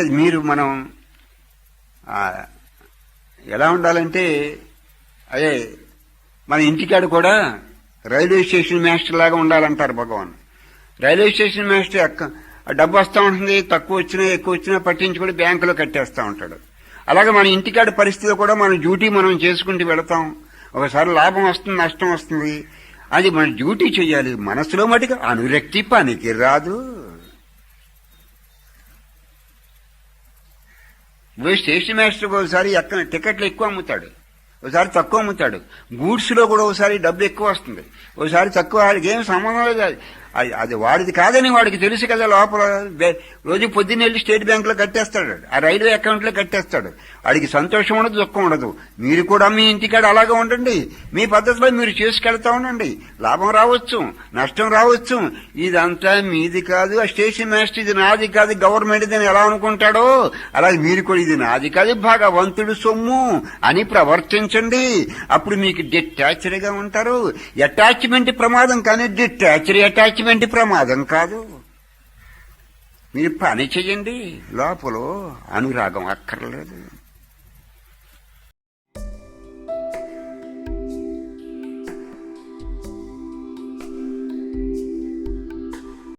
అది మీరు మనం ఎలా ఉండాలంటే అదే మన ఇంటికాడ కూడా రైల్వే స్టేషన్ మాస్టర్ లాగా ఉండాలంటారు భగవాన్. రైల్వే స్టేషన్ మాస్టర్ డబ్బు వస్తూ ఉంటుంది తక్కువ వచ్చినా ఎక్కువ వచ్చినా పట్టించుకొని బ్యాంకులో కట్టేస్తూ ఉంటాడు. అలాగే మన ఇంటికాడ పరిస్థితిలో కూడా మన డ్యూటీ మనం చేసుకుంటూ వెళతాం. ఒకసారి లాభం వస్తుంది నష్టం వస్తుంది. అది మన డ్యూటీ చేయాలి. మనసులో మటుకు అనురక్తి పనికి రాదు పోయి స్టేషన్ మాస్టర్కి ఒకసారి ఎక్క టికెట్లు ఎక్కువ అమ్ముతాడు. ఒకసారి తక్కువ అమ్ముతాడు. గూడ్స్లో కూడా ఒకసారి డబ్బు ఎక్కువ వస్తుంది. ఒకసారి తక్కువ వాడికి ఏం సంబంధం లేదు. అది- అది వాడిది కాదని వాడికి తెలుసు కదా లోపల. రోజు పొద్దున్న వెళ్ళి స్టేట్ బ్యాంక్లో కట్టేస్తాడు. ఆ రైల్వే అకౌంట్లో కట్టేస్తాడు. వాడికి సంతోషం ఉండదు దుఃఖం ఉండదు. మీరు కూడా మీ ఇంటికాడ అలాగే ఉండండి. మీ పద్ధతిలో మీరు చేసుకెళ్తా ఉండండి. లాభం రావచ్చు నష్టం రావచ్చు. ఇదంతా మీది కాదు ఆ స్టేషన్ మాస్టర్ ఇది నాది కాదు గవర్నమెంట్ అని ఎలా అనుకుంటాడో అలాగే మీరు కూడా ఇది నాది కాదు. భగవంతుడు సొమ్ము అని ప్రవర్తించండి. అప్పుడు మీకు డిటాచ్డ్గా ఉంటారు. అటాచ్మెంట్ ప్రమాదం కానీ డిటాచ్డ్ అటాచ్మెంట్ ప్రమాదం కాదు. మీరు పని చెయ్యండి లోపల అనురాగం అక్కర్లేదు.